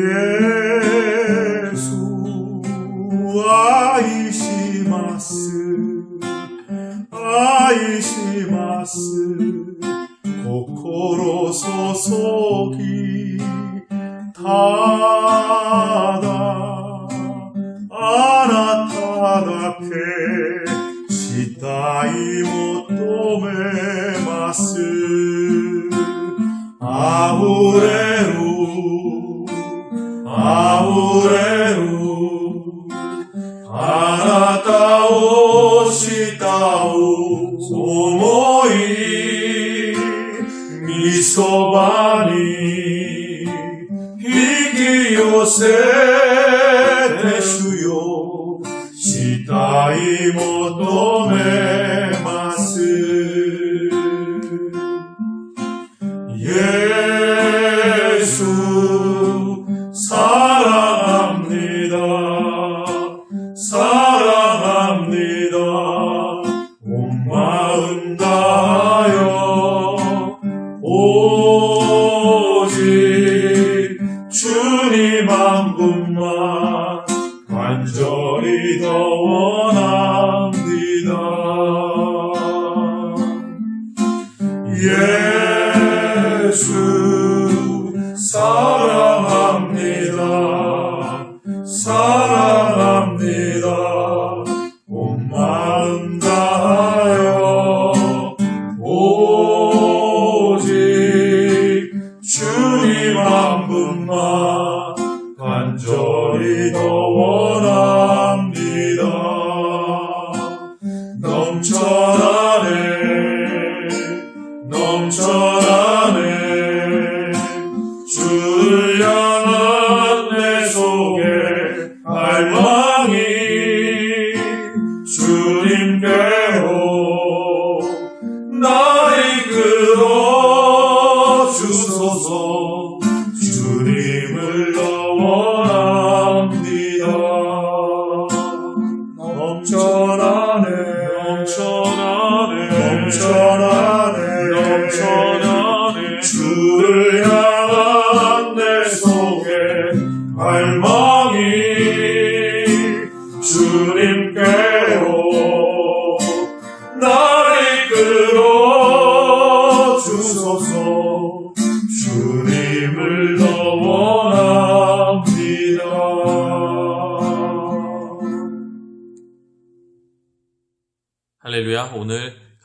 예 아 분만 간절히 더 원합니다. 예수 사랑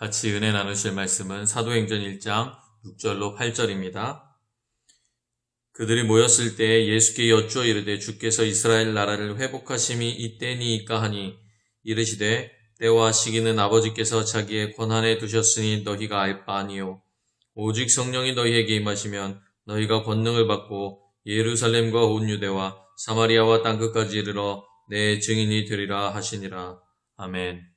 같이 은혜 나누실 말씀은 사도행전 1장 6절로 8절입니다. 그들이 모였을 때 예수께 여쭈어 이르되 주께서 이스라엘 나라를 회복하심이 이때니이까 하니 이르시되 때와 시기는 아버지께서 자기의 권한에 두셨으니 너희가 알 바 아니요 오직 성령이 너희에게 임하시면 너희가 권능을 받고 예루살렘과 온 유대와 사마리아와 땅 끝까지 이르러 내 증인이 되리라 하시니라. 아멘.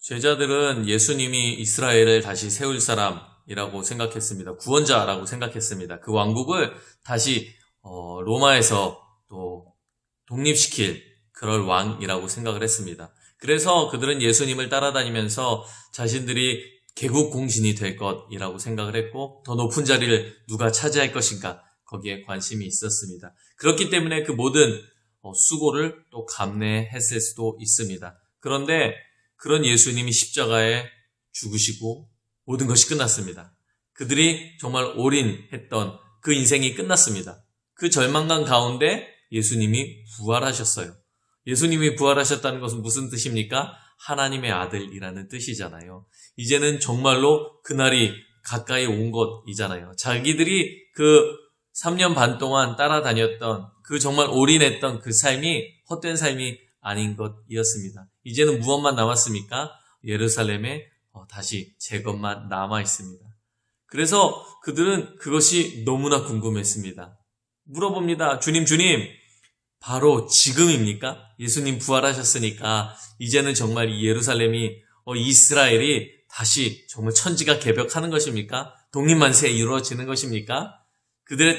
제자들은 예수님이 이스라엘을 다시 세울 사람이라고 생각했습니다. 구원자라고 생각했습니다. 그 왕국을 다시 어, 로마에서 또 독립시킬 그럴 왕이라고 생각을 했습니다. 그래서 그들은 예수님을 따라다니면서 자신들이 개국 공신이 될 것이라고 생각을 했고 더 높은 자리를 누가 차지할 것인가 거기에 관심이 있었습니다. 그렇기 때문에 그 모든 어, 수고를 또 감내했을 수도 있습니다. 그런데 그런 예수님이 십자가에 죽으시고 모든 것이 끝났습니다. 그들이 정말 올인했던 그 인생이 끝났습니다. 그 절망감 가운데 예수님이 부활하셨어요. 예수님이 부활하셨다는 것은 무슨 뜻입니까? 하나님의 아들이라는 뜻이잖아요. 이제는 정말로 그날이 가까이 온 것이잖아요. 자기들이 그 3년 반 동안 따라다녔던 그 정말 올인했던 그 삶이 헛된 삶이 아닌 것이었습니다. 이제는 무엇만 남았습니까? 예루살렘에 어, 다시 제 것만 남아 있습니다. 그래서 그들은 그것이 너무나 궁금했습니다. 물어봅니다. 주님, 주님, 바로 지금입니까? 예수님 부활하셨으니까 이제는 정말 이 예루살렘이 어, 이스라엘이 다시 정말 천지가 개벽하는 것입니까? 독립만세 이루어지는 것입니까? 그들의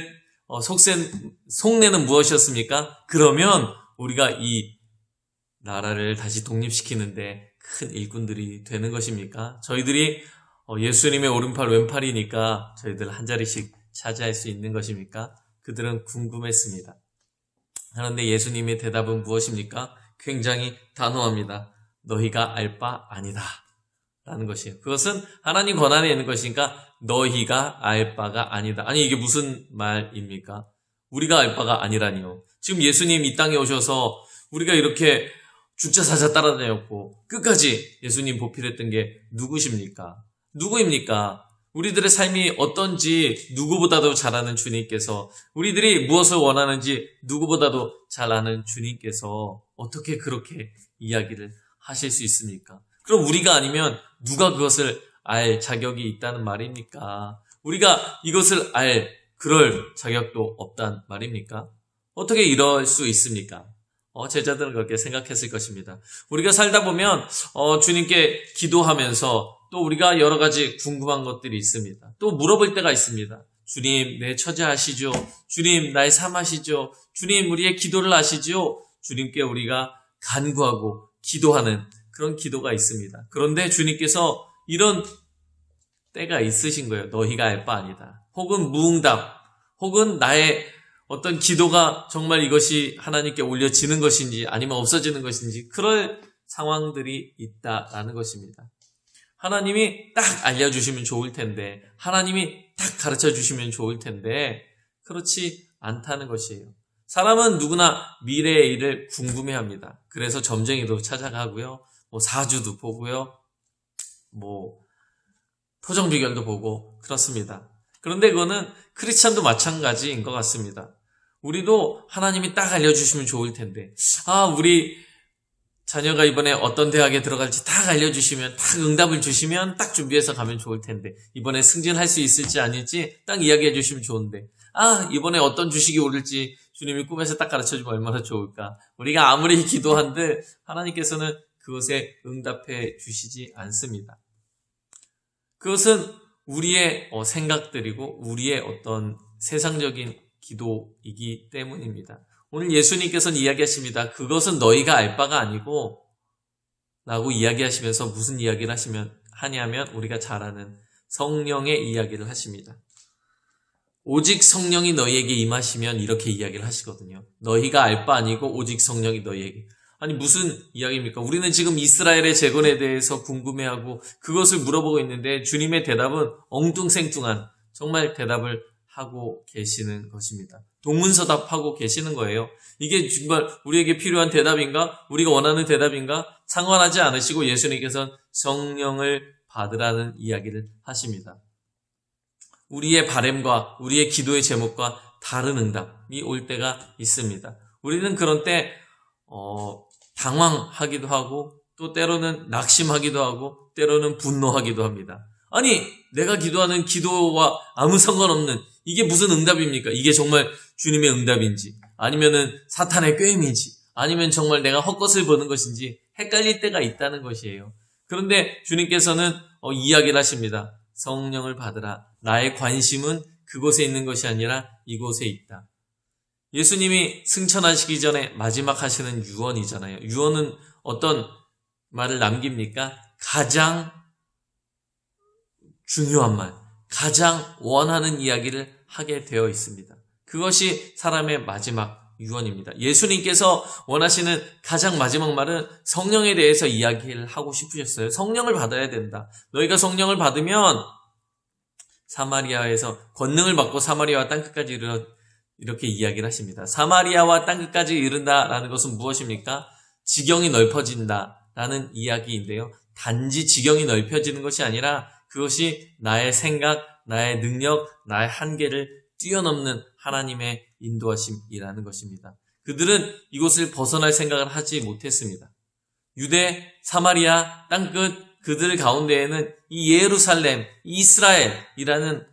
어, 속센 속내는 무엇이었습니까? 그러면 우리가 이 나라를 다시 독립시키는데 큰 일꾼들이 되는 것입니까? 저희들이 어, 예수님의 오른팔 왼팔이니까 저희들 한 자리씩 차지할 수 있는 것입니까? 그들은 궁금했습니다. 그런데 예수님의 대답은 무엇입니까? 굉장히 단호합니다. 너희가 알 바 아니다. 라는 것이에요. 그것은 하나님 권한에 있는 것이니까 너희가 알 바가 아니다. 아니 이게 무슨 말입니까? 우리가 알 바가 아니라니요. 지금 예수님 이 땅에 오셔서 우리가 이렇게 죽자 사자 따라다녔고 끝까지 예수님 보필했던 게 누구십니까? 누구입니까? 우리들의 삶이 어떤지 누구보다도 잘 아는 주님께서 우리들이 무엇을 원하는지 누구보다도 잘 아는 주님께서 어떻게 그렇게 이야기를 하실 수 있습니까? 그럼 우리가 아니면 누가 그것을 알 자격이 있다는 말입니까? 우리가 이것을 알 그럴 자격도 없단 말입니까? 어떻게 이럴 수 있습니까? 어, 제자들은 그렇게 생각했을 것입니다. 우리가 살다 보면 어, 주님께 기도하면서 또 우리가 여러 가지 궁금한 것들이 있습니다. 또 물어볼 때가 있습니다. 주님, 내 처제 아시죠? 주님, 나의 삶 아시죠? 주님, 우리의 기도를 아시죠? 주님께 우리가 간구하고 기도하는 그런 기도가 있습니다. 그런데 주님께서 이런 때가 있으신 거예요. 너희가 알 바 아니다. 혹은 무응답, 혹은 나의 어떤 기도가 정말 이것이 하나님께 올려지는 것인지 아니면 없어지는 것인지 그럴 상황들이 있다라는 것입니다. 하나님이 딱 알려주시면 좋을 텐데, 하나님이 딱 가르쳐 주시면 좋을 텐데, 그렇지 않다는 것이에요. 사람은 누구나 미래의 일을 궁금해 합니다. 그래서 점쟁이도 찾아가고요, 뭐 사주도 보고요, 뭐 토정비결도 보고 그렇습니다. 그런데 그거는 크리스찬도 마찬가지인 것 같습니다. 우리도 하나님이 딱 알려주시면 좋을 텐데, 아, 우리 자녀가 이번에 어떤 대학에 들어갈지 딱 알려주시면, 딱 응답을 주시면 딱 준비해서 가면 좋을 텐데, 이번에 승진할 수 있을지 아닐지 딱 이야기해 주시면 좋은데, 아, 이번에 어떤 주식이 오를지 주님이 꿈에서 딱 가르쳐 주면 얼마나 좋을까. 우리가 아무리 기도한들 하나님께서는 그것에 응답해 주시지 않습니다. 그것은 우리의 어, 생각들이고 우리의 어떤 세상적인 기도이기 때문입니다. 오늘 예수님께서는 이야기하십니다. 그것은 너희가 알 바가 아니고 라고 이야기하시면서 무슨 이야기를 하시면 하냐면 우리가 잘 아는 성령의 이야기를 하십니다. 오직 성령이 너희에게 임하시면 이렇게 이야기를 하시거든요. 너희가 알 바 아니고 오직 성령이 너희에게. 아니 무슨 이야기입니까? 우리는 지금 이스라엘의 재건에 대해서 궁금해하고 그것을 물어보고 있는데 주님의 대답은 엉뚱생뚱한 정말 대답을 하고 계시는 것입니다. 동문서답하고 계시는 거예요. 이게 정말 우리에게 필요한 대답인가? 우리가 원하는 대답인가? 상관하지 않으시고 예수님께서는 성령을 받으라는 이야기를 하십니다. 우리의 바램과 우리의 기도의 제목과 다른 응답이 올 때가 있습니다. 우리는 그런 때 어, 당황하기도 하고 또 때로는 낙심하기도 하고 때로는 분노하기도 합니다. 아니 내가 기도하는 기도와 아무 상관없는 이게 무슨 응답입니까? 이게 정말 주님의 응답인지 아니면은 사탄의 꾀임인지 아니면 정말 내가 헛것을 보는 것인지 헷갈릴 때가 있다는 것이에요. 그런데 주님께서는 어, 이야기를 하십니다. 성령을 받으라. 나의 관심은 그곳에 있는 것이 아니라 이곳에 있다. 예수님이 승천하시기 전에 마지막 하시는 유언이잖아요. 유언은 어떤 말을 남깁니까? 가장 중요한 말, 가장 원하는 이야기를 하게 되어 있습니다. 그것이 사람의 마지막 유언입니다. 예수님께서 원하시는 가장 마지막 말은 성령에 대해서 이야기를 하고 싶으셨어요. 성령을 받아야 된다. 너희가 성령을 받으면 사마리아에서 권능을 받고 사마리아와 땅끝까지 이르러 이렇게 이야기를 하십니다. 사마리아와 땅끝까지 이른다라는 것은 무엇입니까? 지경이 넓어진다라는 이야기인데요. 단지 지경이 넓혀지는 것이 아니라 그것이 나의 생각, 나의 능력, 나의 한계를 뛰어넘는 하나님의 인도하심이라는 것입니다. 그들은 이곳을 벗어날 생각을 하지 못했습니다. 유대, 사마리아, 땅끝 그들 가운데에는 이 예루살렘, 이스라엘이라는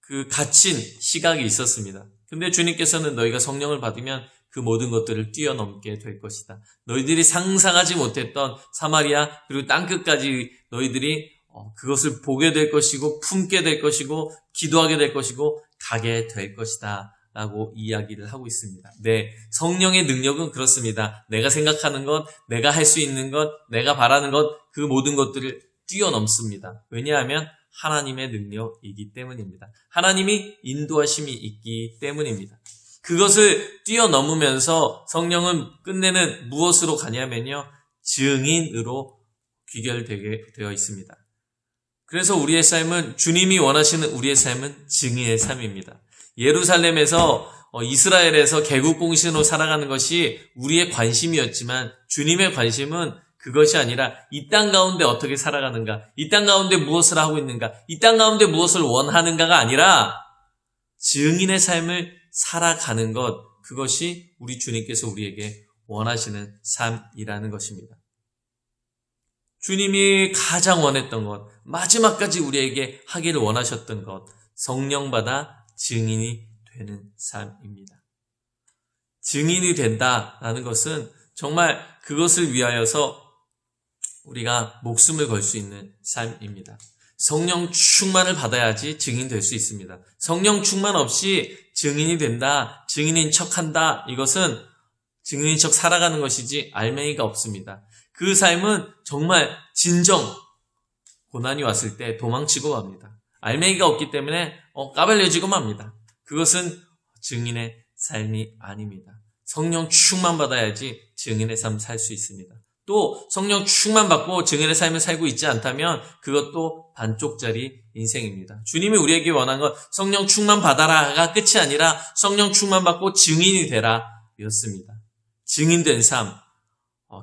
그 갇힌 시각이 있었습니다. 근데 주님께서는 너희가 성령을 받으면 그 모든 것들을 뛰어넘게 될 것이다. 너희들이 상상하지 못했던 사마리아 그리고 땅끝까지 너희들이 어, 그것을 보게 될 것이고 품게 될 것이고 기도하게 될 것이고 가게 될 것이다. 라고 이야기를 하고 있습니다. 네, 성령의 능력은 그렇습니다. 내가 생각하는 것, 내가 할 수 있는 것, 내가 바라는 것, 그 모든 것들을 뛰어넘습니다. 왜냐하면 하나님의 능력이기 때문입니다. 하나님이 인도하심이 있기 때문입니다. 그것을 뛰어넘으면서 성령은 끝내는 무엇으로 가냐면요. 증인으로 귀결되게 되어 있습니다. 그래서 우리의 삶은 주님이 원하시는 우리의 삶은 증인의 삶입니다. 예루살렘에서 어, 이스라엘에서 개국 공신으로 살아가는 것이 우리의 관심이었지만 주님의 관심은 그것이 아니라 이 땅 가운데 어떻게 살아가는가, 이 땅 가운데 무엇을 하고 있는가, 이 땅 가운데 무엇을 원하는가가 아니라 증인의 삶을 살아가는 것, 그것이 우리 주님께서 우리에게 원하시는 삶이라는 것입니다. 주님이 가장 원했던 것, 마지막까지 우리에게 하기를 원하셨던 것, 성령받아 증인이 되는 삶입니다. 증인이 된다라는 것은 정말 그것을 위하여서 우리가 목숨을 걸 수 있는 삶입니다. 성령 충만을 받아야지 증인 될 수 있습니다. 성령 충만 없이 증인이 된다, 증인인 척 한다, 이것은 증인인 척 살아가는 것이지 알맹이가 없습니다. 그 삶은 정말 진정 고난이 왔을 때 도망치고 맙니다. 알맹이가 없기 때문에 어, 까발려지고 맙니다. 그것은 증인의 삶이 아닙니다. 성령 충만 받아야지 증인의 삶 살 수 있습니다. 또 성령 충만 받고 증인의 삶을 살고 있지 않다면 그것도 반쪽짜리 인생입니다. 주님이 우리에게 원한 건 성령 충만 받아라가 끝이 아니라 성령 충만 받고 증인이 되라 였습니다. 증인된 삶, 어,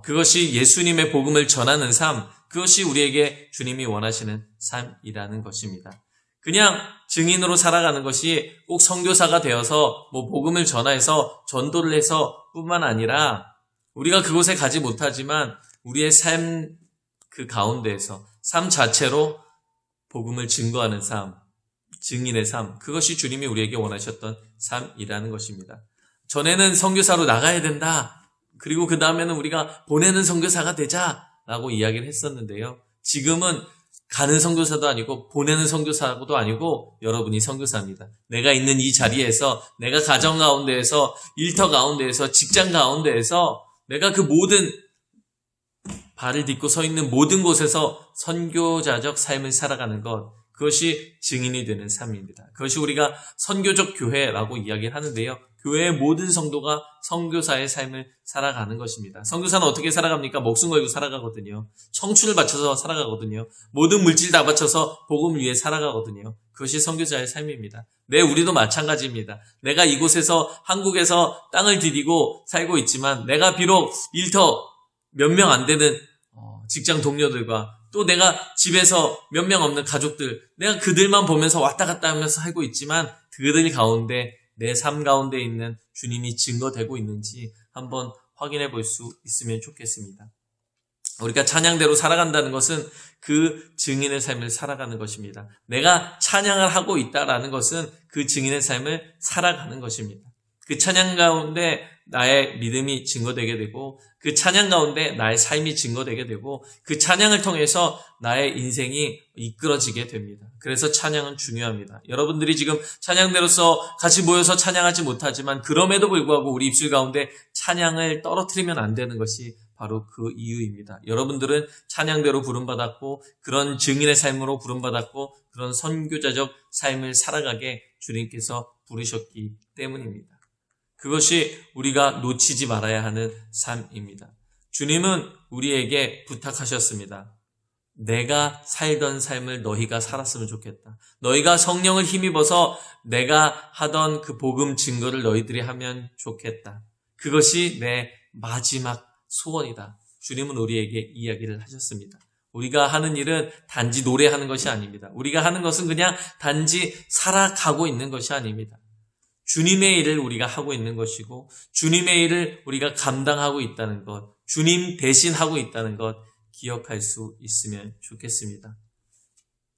그것이 예수님의 복음을 전하는 삶, 그것이 우리에게 주님이 원하시는 삶이라는 것입니다. 그냥 증인으로 살아가는 것이 꼭 선교사가 되어서 뭐 복음을 전하여서 전도를 해서 뿐만 아니라 우리가 그곳에 가지 못하지만 우리의 삶 그 가운데에서 삶 자체로 복음을 증거하는 삶, 증인의 삶, 그것이 주님이 우리에게 원하셨던 삶이라는 것입니다. 전에는 선교사로 나가야 된다. 그리고 그 다음에는 우리가 보내는 선교사가 되자라고 이야기를 했었는데요. 지금은 가는 선교사도 아니고 보내는 선교사도 아니고 여러분이 선교사입니다. 내가 있는 이 자리에서 내가 가정 가운데에서 일터 가운데에서 직장 가운데에서 내가 그 모든 발을 딛고 서 있는 모든 곳에서 선교자적 삶을 살아가는 것 그것이 증인이 되는 삶입니다. 그것이 우리가 선교적 교회라고 이야기를 하는데요. 교회의 모든 성도가 선교사의 삶을 살아가는 것입니다. 선교사는 어떻게 살아갑니까? 목숨 걸고 살아가거든요. 청춘을 바쳐서 살아가거든요. 모든 물질 다 바쳐서 복음을 위해 살아가거든요. 그것이 선교자의 삶입니다. 네, 우리도 마찬가지입니다. 내가 이곳에서 한국에서 땅을 디디고 살고 있지만 내가 비록 일터 몇 명 안 되는 어, 직장 동료들과 또 내가 집에서 몇 명 없는 가족들, 내가 그들만 보면서 왔다 갔다 하면서 살고 있지만 그들 가운데 내 삶 가운데 있는 주님이 증거되고 있는지 한번 확인해 볼 수 있으면 좋겠습니다. 우리가 찬양대로 살아간다는 것은 그 증인의 삶을 살아가는 것입니다. 내가 찬양을 하고 있다라는 것은 그 증인의 삶을 살아가는 것입니다. 그 찬양 가운데 나의 믿음이 증거되게 되고 그 찬양 가운데 나의 삶이 증거되게 되고 그 찬양을 통해서 나의 인생이 이끌어지게 됩니다. 그래서 찬양은 중요합니다. 여러분들이 지금 찬양대로서 같이 모여서 찬양하지 못하지만 그럼에도 불구하고 우리 입술 가운데 찬양을 떨어뜨리면 안 되는 것이 바로 그 이유입니다. 여러분들은 찬양대로 부름받았고 그런 증인의 삶으로 부름받았고 그런 선교자적 삶을 살아가게 주님께서 부르셨기 때문입니다. 그것이 우리가 놓치지 말아야 하는 삶입니다. 주님은 우리에게 부탁하셨습니다. 내가 살던 삶을 너희가 살았으면 좋겠다. 너희가 성령을 힘입어서 내가 하던 그 복음 증거를 너희들이 하면 좋겠다. 그것이 내 마지막 소원이다. 주님은 우리에게 이야기를 하셨습니다. 우리가 하는 일은 단지 노래하는 것이 아닙니다. 우리가 하는 것은 그냥 단지 살아가고 있는 것이 아닙니다. 주님의 일을 우리가 하고 있는 것이고, 주님의 일을 우리가 감당하고 있다는 것, 주님 대신 하고 있다는 것 기억할 수 있으면 좋겠습니다.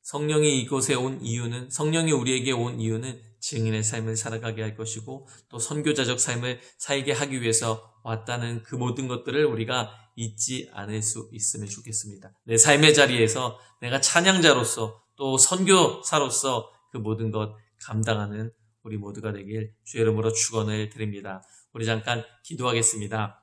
성령이 이곳에 온 이유는, 성령이 우리에게 온 이유는 증인의 삶을 살아가게 할 것이고, 또 선교자적 삶을 살게 하기 위해서 왔다는 그 모든 것들을 우리가 잊지 않을 수 있으면 좋겠습니다. 내 삶의 자리에서 내가 찬양자로서 또 선교사로서 그 모든 것 감당하는 우리 모두가 되길 주의 이름으로 축원을 드립니다. 우리 잠깐 기도하겠습니다.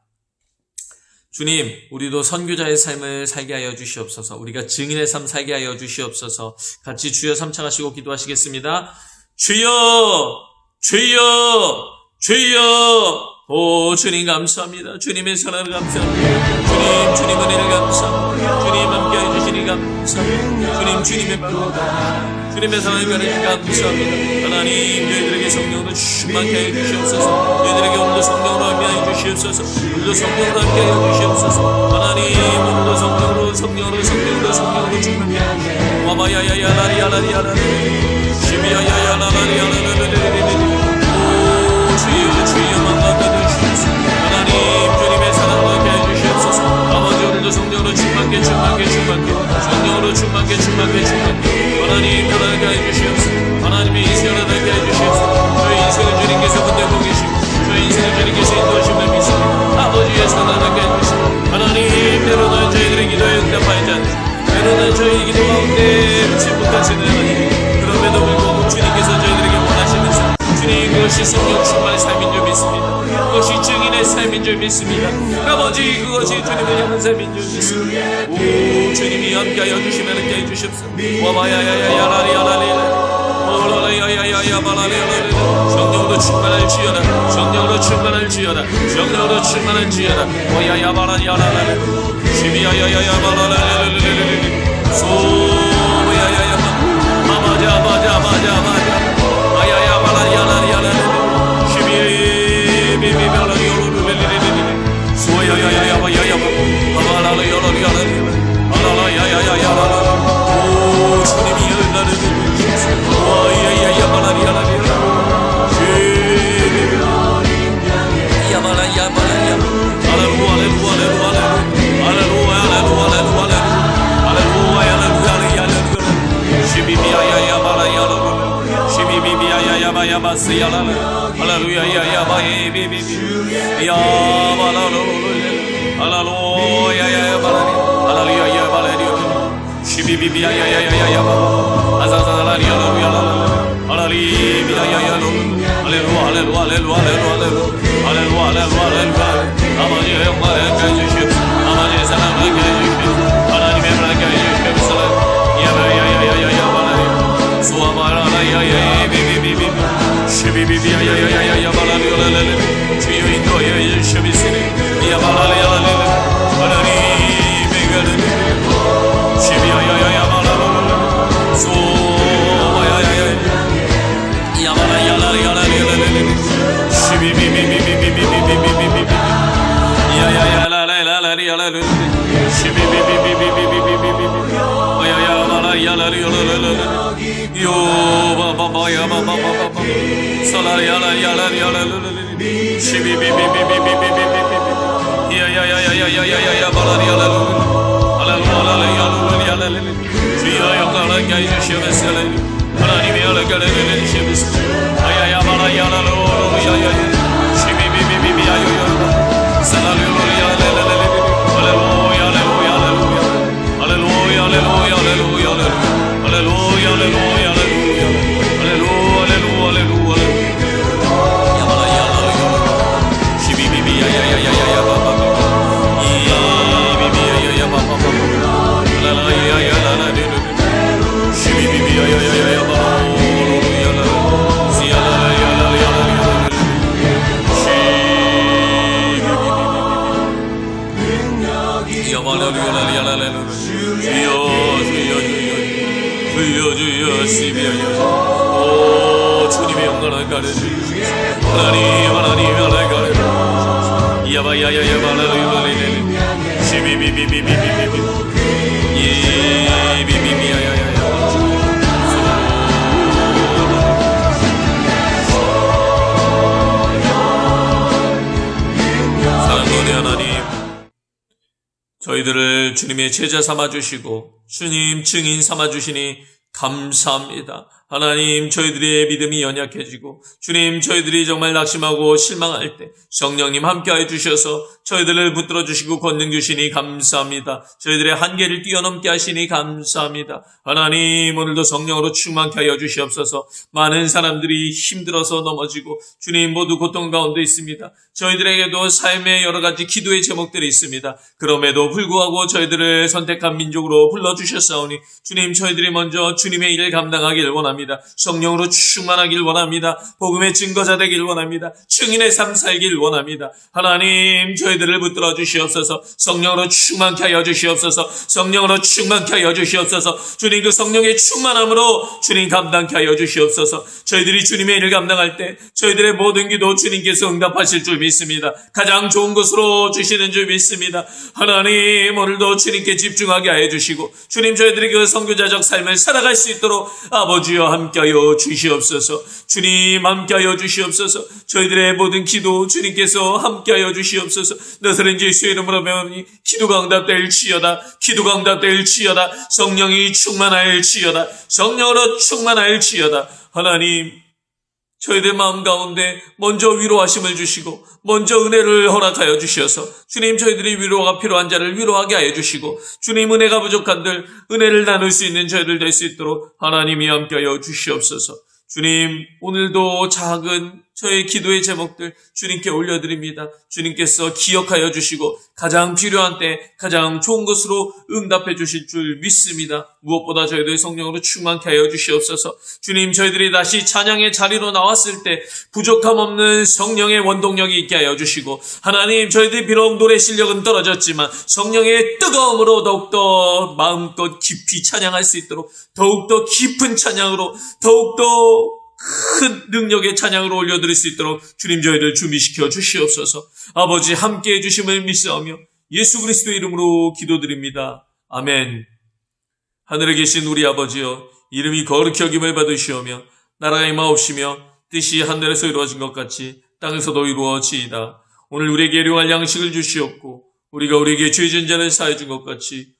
주님, 우리도 선교자의 삶을 살게 하여 주시옵소서. 우리가 증인의 삶 살게 하여 주시옵소서. 같이 주여 삼창하시고 기도하시겠습니다. 주여, 주여, 주여. 오, 주님 감사합니다. 주님의 사랑을 감사합니다. 주님, 주님 은혜를 감사합니다. 주님 함께 해주시니 감사합니다. 주님, 주님의 표 주님의 사랑을 변해주 감사합니다. 하나님, 저희들에게 성령으로 충만케 해 주시옵소서. 저희들에게 오늘도 성령으로 함께하여 주시옵소서. 오늘도 성령으로 함께하여 주시옵소서. 하나님, 오늘도 성령으로, 성령으로, 성령으로, 성령으로 충만케 해 주시옵소서. 와바야야야라리야라리야라리. 시비야야야라라리야라리야라리. 오늘도 성령으로 충만케, 충만케, 충만케. 성령으로 충만케, 충만케, 충만케. 하나님, 편안하게 해주시옵소서. 하나님의 인생을 하게 해주시옵소서. 저희 인생을 주님께서 붙들고 계시고, 저희 인생을 주님께서 인도하심을 믿습니다. 아버지의 사랑을 해주시고, 하나님, 때로는 저희들의 기도에 응답하지 않으시고, 때로는 저희 기도 가운데 미치 못하시는 하나님. 그럼에도 불구하고 주님께서 저희들에게 원하시는 삶, 주님 그것이 성령 충만 bismillah Kabaji kugaji tünimi yanın zemin düzüsün Uuu tünimi yan gaya düşüm elin gaya düşümsün Baba ya ya ya yalar yalar yalar Oğlan ya ya ya ya balar yalar Şanlıyoğlu çırpmanan ciyana Şanlıyoğlu çırpmanan ciyana Şanlıyoğlu çırpmanan ciyana O ya ya balar yalar Şimdi ya ya ya ya balar yalar Soğuk 시비비비야야야바야바스야라라 할렐루야 야야바예비비비 야바라로로 할렐루야 야야 시비비비야야야야야 바라리야라라라 주여 인도하여 주시옵소서 야바라리야라라 하나님의 가르침 시비야야야야 바라라라 소바야야야 야바라야라야라라라라 시비비비비비비비비비비 비 야야야라라라라라라라 시비비비비비비비비비비 야야바라야라라라라라 요바바바야바바바바 살라야라야라야라라라 시비 Alléluia. 사랑하는 하나님 저희들을 주님의 제자 삼아 주시고 주님 증인 삼아 주시니 감사합니다. 하나님, 저희들의 믿음이 연약해지고, 주님, 저희들이 정말 낙심하고 실망할 때, 성령님 함께하여 주셔서, 저희들을 붙들어 주시고 권능 주시니 감사합니다. 저희들의 한계를 뛰어넘게 하시니 감사합니다. 하나님, 오늘도 성령으로 충만케 하여 주시옵소서, 많은 사람들이 힘들어서 넘어지고, 주님 모두 고통 가운데 있습니다. 저희들에게도 삶의 여러 가지 기도의 제목들이 있습니다. 그럼에도 불구하고 저희들을 선택한 민족으로 불러 주셨사오니, 주님, 저희들이 먼저 주님의 일을 감당하길 원합니다. 성령으로 충만하길 원합니다. 복음의 증거자 되길 원합니다. 증인의 삶 살길 원합니다. 하나님, 저희들을 붙들어 주시옵소서. 성령으로 충만케 하여 주시옵소서. 성령으로 충만케 하여 주시옵소서. 주님 그 성령의 충만함으로 주님 감당케 하여 주시옵소서. 저희들이 주님의 일을 감당할 때 저희들의 모든 기도 주님께서 응답하실 줄 믿습니다. 가장 좋은 것으로 주시는 줄 믿습니다. 하나님, 오늘도 주님께 집중하게 하여 주시고 주님 저희들이 그 선교자적 삶을 살아갈 수 있도록 아버지여 함께하여 주시옵소서. 주님 함께하여 주시옵소서. 저희들의 모든 기도 주님께서 함께하여 주시옵소서. 너스는 예수의 이름으로 배우니 기도가 응답될 지어다. 기도가 응답될 지어다. 성령이 충만할 지어다. 성령으로 충만할 지어다. 하나님 저희들 마음 가운데 먼저 위로하심을 주시고 먼저 은혜를 허락하여 주셔서 주님 저희들이 위로가 필요한 자를 위로하게 하여 주시고 주님 은혜가 부족한들 은혜를 나눌 수 있는 저희들 될 수 있도록 하나님이 함께하여 주시옵소서. 주님 오늘도 작은 저의 기도의 제목들 주님께 올려드립니다. 주님께서 기억하여 주시고 가장 필요한 때 가장 좋은 것으로 응답해 주실 줄 믿습니다. 무엇보다 저희들 성령으로 충만케 하여 주시옵소서. 주님 저희들이 다시 찬양의 자리로 나왔을 때 부족함 없는 성령의 원동력이 있게 하여 주시고 하나님 저희들이 비록 노래 실력은 떨어졌지만 성령의 뜨거움으로 더욱더 마음껏 깊이 찬양할 수 있도록 더욱더 깊은 찬양으로 더욱더 큰 능력의 찬양으로 올려드릴 수 있도록 주님 저희를 준비시켜 주시옵소서. 아버지 함께해 주심을 믿사오며 예수 그리스도의 이름으로 기도드립니다. 아멘. 하늘에 계신 우리 아버지여 이름이 거룩히 여김을 받으시오며 나라가 임하옵시며 뜻이 하늘에서 이루어진 것 같이 땅에서도 이루어지이다. 오늘 우리에게 일용할 양식을 주시옵고 우리가 우리에게 죄진 자를 사해 준 것 같이